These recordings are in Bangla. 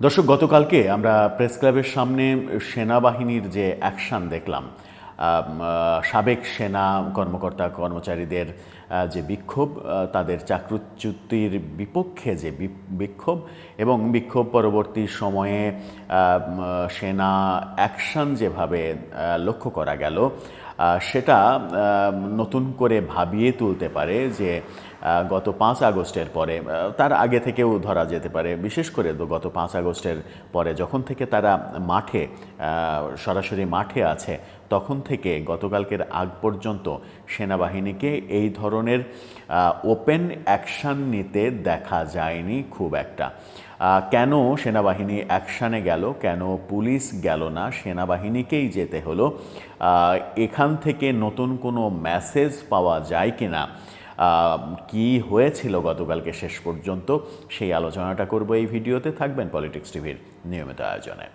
দর্শক, গতকালকে আমরা প্রেস ক্লাবের সামনে সেনাবাহিনীর যে অ্যাকশন দেখলাম সাবেক সেনা কর্মকর্তা, কর্মচারীদের যে বিক্ষোভ তাদের চাকরুচ্যুতির বিপক্ষে যে বিক্ষোভ এবং বিক্ষোভ পরবর্তী সময়ে সেনা অ্যাকশন যেভাবে লক্ষ্য করা গেল সেটা নতুন করে ভাবিয়ে তুলতে পারে যে গত পাঁচ আগস্টের পরে তার আগে থেকেও ধরা যেতে পারে। বিশেষ করে গত পাঁচ আগস্টের পরে যখন থেকে তারা মাঠে সরাসরি মাঠে আছে, তখন থেকে গতকালকের আগ পর্যন্ত সেনাবাহিনীকে এই ধরনের ওপেন অ্যাকশান নিতে দেখা যায়নি খুব একটা। কেন সেনাবাহিনী অ্যাকশানে গেল? কেন পুলিশ গেল না? সেনাবাহিনীকেই যেতে হলো। এখান থেকে নতুন কোনো মেসেজ পাওয়া যায় কি না কি হয়েছিল গতকালকে শেষ পর্যন্ত সেই আলোচনাটা করব এই ভিডিওতে, থাকবেন পলিটিক্স টিভির নিয়মিত আয়োজনে।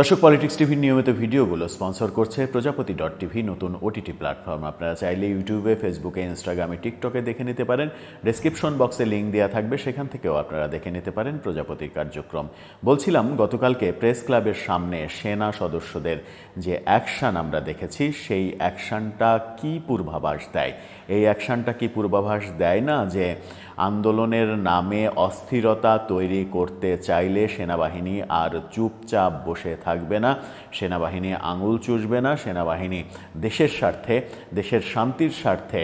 দর্শক পলিটিক্স টিভির নিয়মিত ভিডিওগুলো স্পন্সর করছে প্রজাপতি ডট টিভি নতুন ওটিটি প্ল্যাটফর্ম আপনারা চাইলে ইউটিউবে ফেসবুকে ইনস্টাগ্রামে টিকটকে দেখে নিতে পারেন। ডেসক্রিপশন বক্সে লিঙ্ক দেওয়া থাকবে, সেখান থেকেও আপনারা দেখে নিতে পারেন প্রজাপতির কার্যক্রম। বলছিলাম, গতকালকে প্রেস ক্লাবের সামনে সেনা সদস্যদের যে অ্যাকশান আমরা দেখেছি, সেই অ্যাকশানটা কি পূর্বাভাস দেয়? এই অ্যাকশানটা কি পূর্বাভাস দেয় না যে আন্দোলনের নামে অস্থিরতা তৈরি করতে চাইলে সেনাবাহিনী আর চুপচাপ বসে থাকবে না। সেনাবাহিনী আঙুল চুষবে না। সেনাবাহিনী দেশের স্বার্থে, দেশের শান্তির স্বার্থে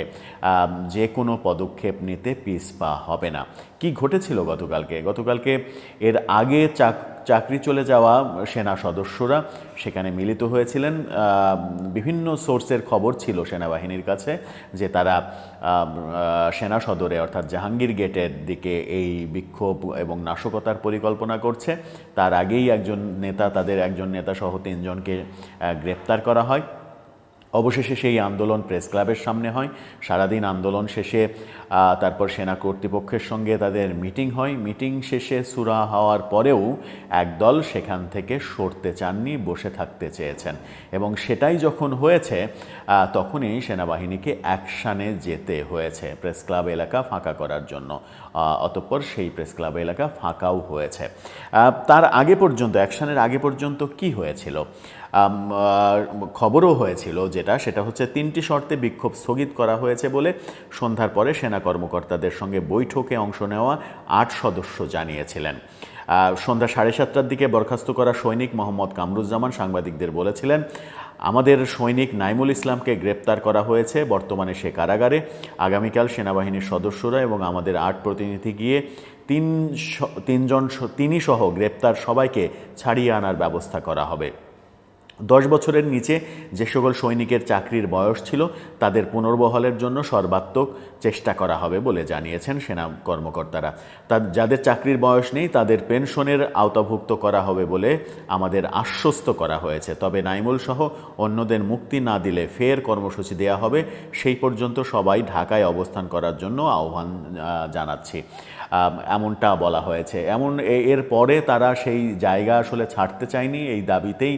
যে কোনো পদক্ষেপ নিতে পিছপা হবে না। কি ঘটেছিল গতকালকে? গতকালকে এর আগে চাক চাকরি চলে যাওয়া সেনা সদস্যরা সেখানে মিলিত হয়েছিলেন। বিভিন্ন সোর্সের খবর ছিল সেনাবাহিনীর কাছে যে তারা সেনা সদরে অর্থাৎ জাহাঙ্গীর গেটের দিকে এই বিক্ষোভ এবং নাশকতার পরিকল্পনা করছে। তার আগেই একজন নেতা, তাদের একজন নেতা সহ তিনজনকে গ্রেপ্তার করা হয়। অবশেষে সেই আন্দোলন প্রেস ক্লাবের সামনে হয়। সারাদিন আন্দোলন শেষে তারপর সেনা কর্তৃপক্ষের সঙ্গে তাদের মিটিং হয়। মিটিং শেষে সুরা হওয়ার পরেও একদল সেখান থেকে সরতে চাননি, বসে থাকতে চেয়েছেন। এবং সেটাই যখন হয়েছে তখনই সেনাবাহিনীকে অ্যাকশানে যেতে হয়েছে প্রেস ক্লাব এলাকা ফাঁকা করার জন্য। অতঃপর সেই প্রেস ক্লাব এলাকা ফাঁকাও হয়েছে। তার আগে পর্যন্ত, অ্যাকশানের আগে পর্যন্ত কি হয়েছিল? খবরও হয়েছিল যেটা, সেটা হচ্ছে তিনটি শর্তে বিক্ষোভ স্থগিত করা হয়েছে বলে সন্ধ্যার পরে সেনা কর্মকর্তাদের সঙ্গে বৈঠকে অংশ নেওয়া আট সদস্য জানিয়েছিলেন। সন্ধ্যা সাড়ে সাতটার দিকে বরখাস্ত করা সৈনিক মোহাম্মদ কামরুজ্জামান সাংবাদিকদের বলেছিলেন, আমাদের সৈনিক নাইমুল ইসলামকে গ্রেপ্তার করা হয়েছে, বর্তমানে সে কারাগারে। আগামীকাল সেনাবাহিনীর সদস্যরা এবং আমাদের আট প্রতিনিধি গিয়ে তিন তিনজন তিনি সহ গ্রেপ্তার সবাইকে ছাড়িয়ে আনার ব্যবস্থা করা হবে। দশ বছরের নিচে যে সকল সৈনিকের চাকরির বয়স ছিল তাদের পুনর্বহলের জন্য সর্বাত্মক চেষ্টা করা হবে বলে জানিয়েছেন সেনা কর্মকর্তারা। তা যাদের চাকরির বয়স নেই তাদের পেনশনের আওতাভুক্ত করা হবে বলে আমাদের আশ্বস্ত করা হয়েছে। তবে নাইমুল সহ অন্যদের মুক্তি না দিলে ফের কর্মসূচি দেওয়া হবে সেই পর্যন্ত সবাই ঢাকায় অবস্থান করার জন্য আহ্বান আহ, জানাচ্ছি। এমনটা বলা হয়েছে। এমন এর পরে তারা সেই জায়গা আসলে ছাড়তে চায়নি, এই দাবিতেই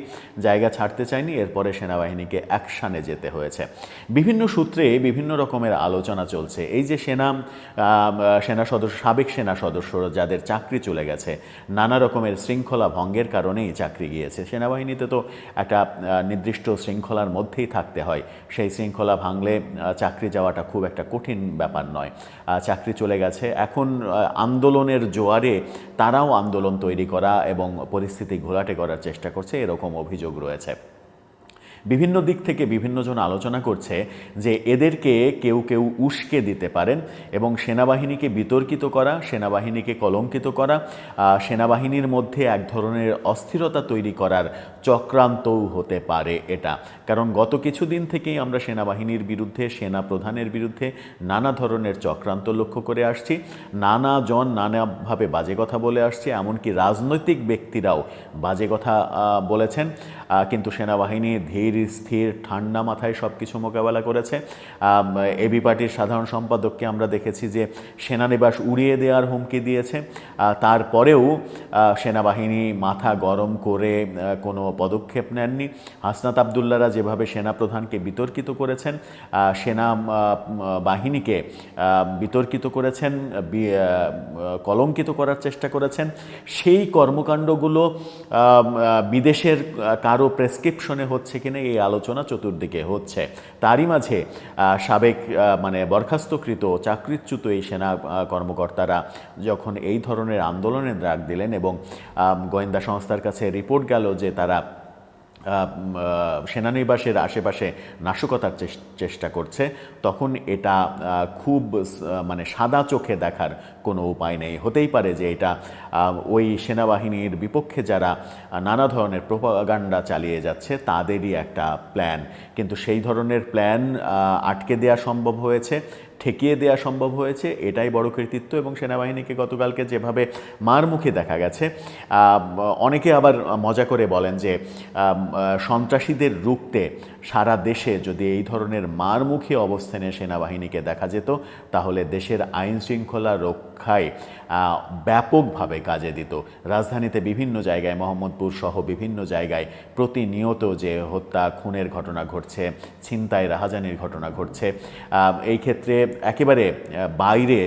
জায়গা ছাড়তে চায়নি। এরপরে সেনাবাহিনীকে অ্যাকশানে যেতে হয়েছে। বিভিন্ন সূত্রে বিভিন্ন রকমের আলোচনা চলছে। এই যে সেনা সেনা সদস্য, সাবেক সেনা সদস্যরা যাদের চাকরি চলে গেছে, নানা রকমের শৃঙ্খলা ভঙ্গের কারণেই চাকরি গিয়েছে। সেনাবাহিনীতে তো একটা নির্দিষ্ট শৃঙ্খলার মধ্যেই থাকতে হয়। সেই শৃঙ্খলা ভাঙলে চাকরি যাওয়াটা খুব একটা কঠিন ব্যাপার নয়। চাকরি চলে গেছে। এখন আন্দোলনের জোয়ারে তারাও আন্দোলন তৈরি করা এবং পরিস্থিতি ঘোলাটে করার চেষ্টা করছে, এরকম অভিযোগ রয়েছে। বিভিন্ন দিক থেকে বিভিন্নজন আলোচনা করছে যে এদেরকে কেউ কেউ উস্কে দিতে পারেন এবং সেনাবাহিনীকে বিতর্কিত করা, সেনাবাহিনীকে কলঙ্কিত করা সেনাবাহিনীর মধ্যে এক ধরনের অস্থিরতা তৈরি করার চক্রান্তও হতে পারে এটা। কারণ গত কিছুদিন থেকেই আমরা সেনাবাহিনীর বিরুদ্ধে সেনা প্রধানের বিরুদ্ধে নানা ধরনের চক্রান্ত লক্ষ্য করে আসছি। নানা জন নানাভাবে বাজে কথা বলে আসছে, এমনকি রাজনৈতিক ব্যক্তিরাও বাজে কথা বলেছেন। কিন্তু সেনাবাহিনী ধীর ধীর স্থির, ঠান্ডা মাথায় সব কিছু মোকাবেলা করেছে। এবি পার্টির সাধারণ সম্পাদককে আমরা দেখেছি যে সেনানিবাস উড়িয়ে দেওয়ার হুমকি দিয়েছে। তারপরেও সেনাবাহিনী মাথা গরম করে কোনো পদক্ষেপ নেননি। হাসনাত আবদুল্লারা যেভাবে সেনাপ্রধানকে বিতর্কিত করেছেন সেনা বাহিনীকে বিতর্কিত করেছেন কলঙ্কিত করার চেষ্টা করেছেন। সেই কর্মকাণ্ডগুলো বিদেশের কারও প্রেসক্রিপশনে হচ্ছে কিনা এই আলোচনা চতুর্দিকে হচ্ছে। তারই মাঝে সাবেক মানে বরখাস্তকৃত, চাকরিচ্যুত এই সেনা কর্মকর্তারা যখন এই ধরনের আন্দোলনের ডাক দিলেন এবং গোয়েন্দা সংস্থার কাছে রিপোর্ট গেল যে তারা সেনানিবাসের আশেপাশে নাশকতার চেষ্টা করছে, তখন এটা খুব মানে সাদা চোখে দেখার কোনো উপায় নেই। হতেই পারে যে এটা ওই সেনাবাহিনীর বিপক্ষে যারা নানা ধরনের প্রোপাগান্ডা চালিয়ে যাচ্ছে, তাদেরই একটা প্ল্যান। কিন্তু সেই ধরনের প্ল্যান আটকে দেওয়া সম্ভব হয়েছে। ঠেকিয়ে দেওয়া সম্ভব হয়েছে, এটাই বড় কৃতিত্ব এবং সেনাবাহিনীকে গতকালকে যেভাবে মার মুখে দেখা গেছে অনেকে আবার মজা করে বলেন যে সন্ত্রাসীদের রুখতে সারা দেশে যদি এই ধরনের মারমুখী অবস্থানে সেনাবাহিনীকে দেখা যেত, তাহলে দেশের আইন শৃঙ্খলা রক্ষায় ব্যাপকভাবে কাজে দিত। রাজধানীতে বিভিন্ন জায়গায়, মোহাম্মদপুর সহ বিভিন্ন জায়গায় প্রতিনিয়ত যে হত্যা, খুনের ঘটনা ঘটছে, ছিনতাই, রাহাজানির ঘটনা ঘটছে এই ক্ষেত্রে একেবারে বাইরে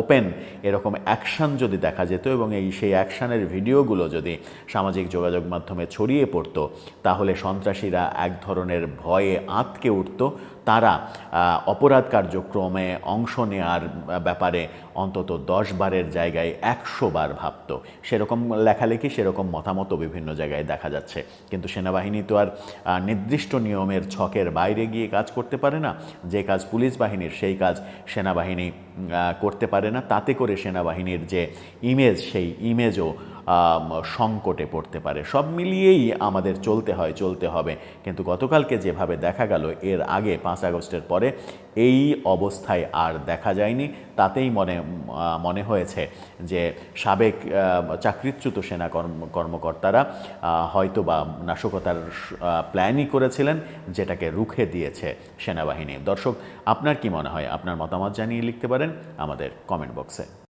ওপেন এরকম অ্যাকশন যদি দেখা যেত এবং এই সেই অ্যাকশানের ভিডিওগুলো যদি সামাজিক যোগাযোগ মাধ্যমে ছড়িয়ে পড়তো, তাহলে সন্ত্রাসীরা এক ধরনের ভয়ে আঁতকে উঠত তারা অপরাধ কার্যক্রমে অংশ নেওয়ার ব্যাপারে অন্তত দশ বারের জায়গায় একশো বার ভাবত। সেরকম লেখালেখি, সেরকম মতামত বিভিন্ন জায়গায় দেখা যাচ্ছে। কিন্তু সেনাবাহিনী তো আর নির্দিষ্ট নিয়মের ছকের বাইরে গিয়ে কাজ করতে পারে না। যে কাজ পুলিশ বাহিনীর, সেই কাজ সেনাবাহিনী করতে পারে না। তাতে করে সেনাবাহিনীর যে ইমেজ সেই ইমেজও সংকটে পড়তে পারে। সব মিলিয়েই আমাদের চলতে হয়, চলতে হবে। কিন্তু গতকালকে যেভাবে দেখা গেল, এর আগে পাঁচ আগস্টের পরে এই অবস্থায় আর দেখা যায়নি। তাতেই মনে মনে হয়েছে যে সাবেক চাকরিচ্যুত সেনা কর্ম- কর্মকর্তারা হয়তো বা নাশকতার প্ল্যানই করেছিলেন যেটাকে রুখে দিয়েছে সেনাবাহিনী। দর্শক, আপনার কি মনে হয়? আপনার মতামত জানিয়ে লিখতে পারেন আমাদের কমেন্ট বক্সে।